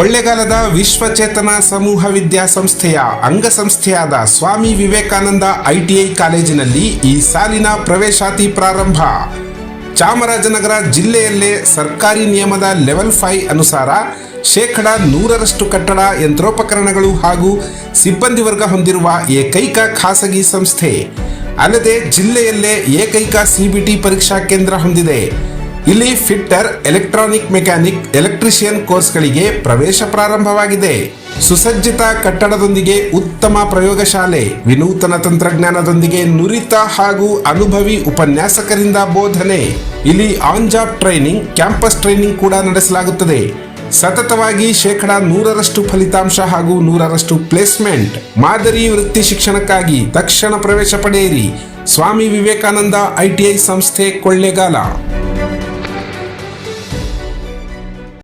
ಕೊಳ್ಳೆಗಾಲದ ವಿಶ್ವಚೇತನ ಸಮೂಹ ವಿದ್ಯಾಸಂಸ್ಥೆಯ ಅಂಗಸಂಸ್ಥೆಯಾದ ಸ್ವಾಮಿ ವಿವೇಕಾನಂದ ಐಟಿಐ ಕಾಲೇಜಿನಲ್ಲಿ ಈ ಸಾಲಿನ ಪ್ರವೇಶಾತಿ ಪ್ರಾರಂಭ. ಚಾಮರಾಜನಗರ ಜಿಲ್ಲೆಯಲ್ಲೇ ಸರ್ಕಾರಿ ನಿಯಮದ ಲೆವೆಲ್ ಫೈ ಅನುಸಾರ ಶೇಕಡ ನೂರರಷ್ಟು ಕಟ್ಟಡ, ಯಂತ್ರೋಪಕರಣಗಳು ಹಾಗೂ ಸಿಬ್ಬಂದಿ ವರ್ಗ ಹೊಂದಿರುವ ಏಕೈಕ ಖಾಸಗಿ ಸಂಸ್ಥೆ. ಅಲ್ಲದೆ ಜಿಲ್ಲೆಯಲ್ಲೇ ಏಕೈಕ ಸಿಬಿಟಿ ಪರೀಕ್ಷಾ ಕೇಂದ್ರ ಹೊಂದಿದೆ. ಇಲ್ಲಿ ಫಿಟ್ಟರ್, ಎಲೆಕ್ಟ್ರಾನಿಕ್ ಮೆಕ್ಯಾನಿಕ್, ಎಲೆಕ್ಟ್ರಿಷಿಯನ್ ಕೋರ್ಸ್ಗಳಿಗೆ ಪ್ರವೇಶ ಪ್ರಾರಂಭವಾಗಿದೆ. ಸುಸಜ್ಜಿತ ಕಟ್ಟಡದೊಂದಿಗೆ ಉತ್ತಮ ಪ್ರಯೋಗಶಾಲೆ, ವಿನೂತನ ತಂತ್ರಜ್ಞಾನದೊಂದಿಗೆ ನುರಿತ ಹಾಗೂ ಅನುಭವಿ ಉಪನ್ಯಾಸಕರಿಂದ ಬೋಧನೆ. ಇಲ್ಲಿ on job training campus training ಕೂಡ ನಡೆಸಲಾಗುತ್ತದೆ. ಸತತವಾಗಿ ಶೇಕಡ ನೂರರಷ್ಟು ಫಲಿತಾಂಶ ಹಾಗೂ ನೂರರಷ್ಟು ಪ್ಲೇಸ್ಮೆಂಟ್ ಮಾದರಿ ವೃತ್ತಿ ಶಿಕ್ಷಣಕ್ಕಾಗಿ ತಕ್ಷಣ ಪ್ರವೇಶ ಪಡೆಯಿರಿ. ಸ್ವಾಮಿ ವಿವೇಕಾನಂದ ಐಟಿಐ ಸಂಸ್ಥೆ ಕೊಳ್ಳೇಗಾಲ.